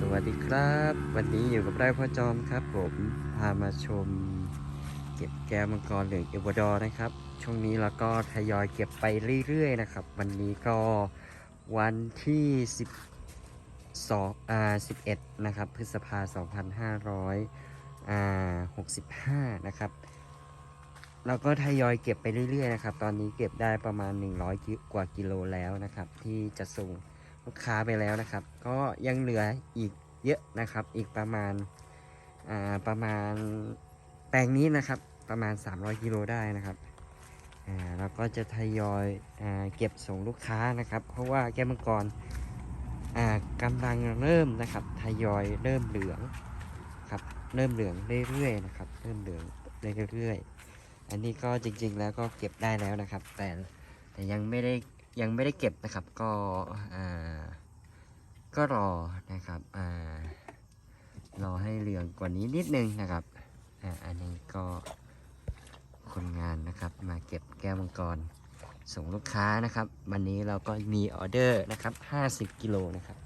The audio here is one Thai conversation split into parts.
สวัสดีครับ วันนี้อยู่กับไร่พ่อจอมครับ ผมพามาชม เก็บแก้วมังกรเหลืองเอวาดอร์นะครับ ช่วงนี้เราก็ทยอยเก็บไปเรื่อยๆนะครับ วันนี้ก็วันที่12อ่า11 นะครับ พฤษภา2500อ่า65 นะครับเราก็ทยอยเก็บไปเรื่อยๆนะครับ ตอนนี้เก็บได้ประมาณ 100 กว่ากิโลแล้วนะครับ ที่จะส่ง ลูกค้าไปแล้วนะครับ ก็ยังเหลืออีกเยอะนะครับ อีกประมาณอ่าประมาณแปลงนี้นะครับ ประมาณ 300กิโลได้นะครับอ่าเราก็จะทยอยอาเก็บส่งลูกค้านะครับ เพราะว่าแก้มังกรอ่ากำลังเริ่มนะครับทยอยเริ่มเหลืองครับเริ่มเหลืองเรื่อยๆนะครับ เริ่มเหลืองเรื่อยๆอันนี้ก็จริงๆแล้วก็เก็บได้แล้วนะครับ แต่แต่ยังไม่ได้ ยังไม่ได้เก็บนะครับ ก็อ่าก็รอนะครับอ่ารอให้เหลืองกว่านี้นิดนึงนะครับอ่าอันนี้ก็คนงานนะครับ มาเก็บแก้วมังกร ส่งลูกค้านะครับ วันนี้เราก็มีออเดอร์นะครับ 50 กิโลนะครับ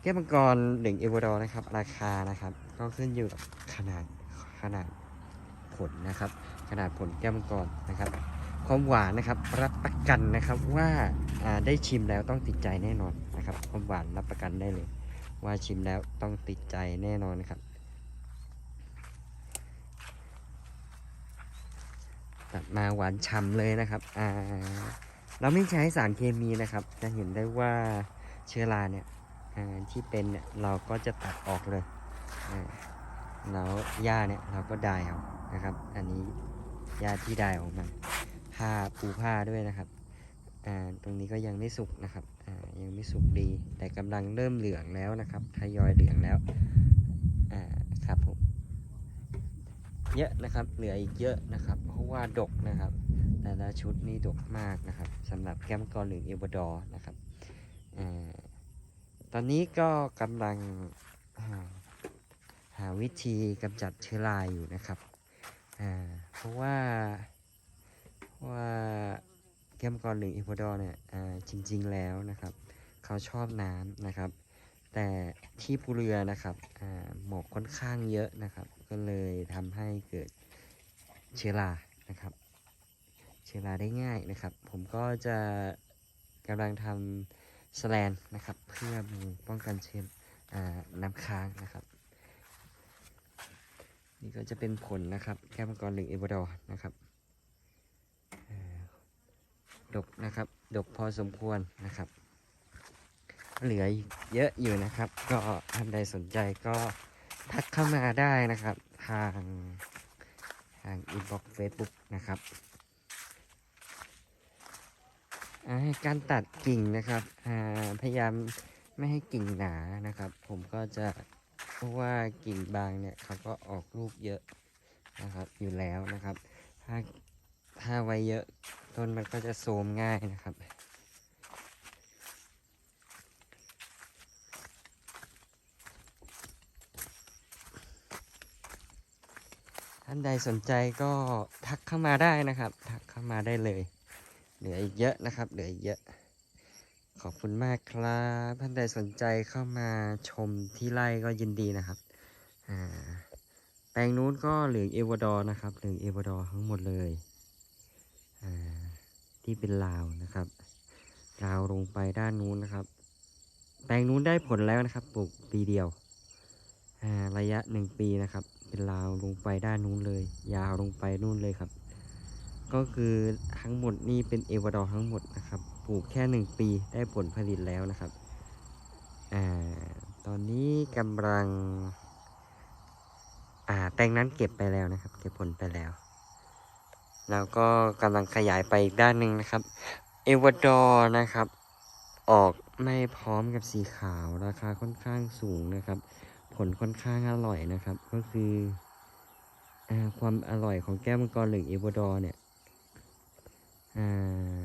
แก้วมังกรหนึ่งเอวอดอนะครับ ราคานะครับ ก็ขึ้นอยู่กับขนาดขนาดผลนะครับ ขนาดผลแก้วมังกรนะครับ ความหวานนะครับ รับประกันนะครับว่าได้ชิมแล้วต้องติดใจแน่นอนนะครับ ความหวานรับประกันได้เลย ว่าชิมแล้วต้องติดใจแน่นอนนะครับตัดมาหวานฉ่ำเลยนะครับอ่าเราไม่ใช้สารเคมีนะครับ จะเห็นได้ว่าเชื้อราเนี่ยที่เป็นเนี่ยเราก็จะตัดออกเลยแล้วหญ้าเนี่ยเราก็ได้เอานะครับ อันนี้หญ้าที่ได้ออกมา ผ้าปูผ้าด้วยนะครับอ่าตรงนี้ก็ยังไม่สุกนะครับอ่ายังไม่สุกดี แต่กำลังเริ่มเหลืองแล้วนะครับทยอยเหลืองแล้วอ่าครับผมเยอะนะครับเหลืออีกเยอะนะครับ เพราะว่าดกนะครับ แต่ละชุดนี่ดกมากนะครับสำหรับแก้มกอหรือเอวดอร์นะครับอ่าตอนนี้ก็กำลังหาวิธีกำจัดเชื้อราอยู่นะครับ อ่า เพราะว่า ก้มกรหรืออีโวดอร์เนี่ยจริง ๆ แล้วนะครับ เขาชอบน้ำนะครับ แต่ที่ภูเรือนะครับหมอกค่อนข้างเยอะนะครับ ก็เลยทำให้เกิดเชื้อรานะครับ เชื้อราได้ง่ายนะครับ ผมก็จะกำลังทำสแลนนะครับ เพื่อป้องกันเชื้อน้ำค้างนะครับนี่ก็จะเป็นผลนะครับ แก้มกรหรือเอวาดอร์นะครับ ดกนะครับ ดกพอสมควรนะครับ เหลือเยอะอยู่นะครับ ก็ท่านใดสนใจก็ทักเข้ามาได้นะครับ ทางทางอินบ็อกซ์เฟซบุ๊กนะครับการตัดกิ่งนะครับพยายามไม่ให้กิ่งหนานะครับ ผมก็จะเพราะว่ากิ่งบางเนี่ยเขาก็ออกลูกเยอะนะครับอยู่แล้วนะครับ ถ้าถ้าไว้เยอะ ต้นมันก็จะโทมง่ายนะครับท่านใดสนใจก็ทักเข้ามาได้นะครับ ทักเข้ามาได้เลย เหลืออีกเยอะนะครับ เหลืออีกเยอะ ขอบคุณมากครับท่านใดสนใจเข้ามาชมที่ไร่ก็ยินดีนะครับอ่าแปลงนู้นก็เหลืองเอวาดอร์นะครับ เหลืองเอวาดอร์ทั้งหมดเลย ที่เป็นลาวนะครับลาวลงไปด้านนู้นนะครับ แปลงนู้นได้ผลแล้วนะครับปลูกปีเดียวระยะหนึ่งปีนะครับ เป็นลาวลงไปด้านนู้นเลย ยาวลงไปนู่นเลยครับ ก็คือทั้งหมดนี่เป็นเอวาดอทั้งหมดนะครับ ปลูกแค่หนึ่งปีได้ผลผลิตแล้วนะครับอ่าตอนนี้กำลังอ่าแปลงนั้นเก็บไปแล้วนะครับ เก็บผลไปแล้ว แล้วก็กำลังขยายไปอีกด้านหนึ่งนะครับ เอวาดอร์นะครับ ออกไม่พร้อมกับสีขาวราคาค่อนข้างสูงนะครับ ผลค่อนข้างอร่อยนะครับ ก็คืออความอร่อยของแก้วมังกรหรือเอวาดอร์เนี่ยอ่า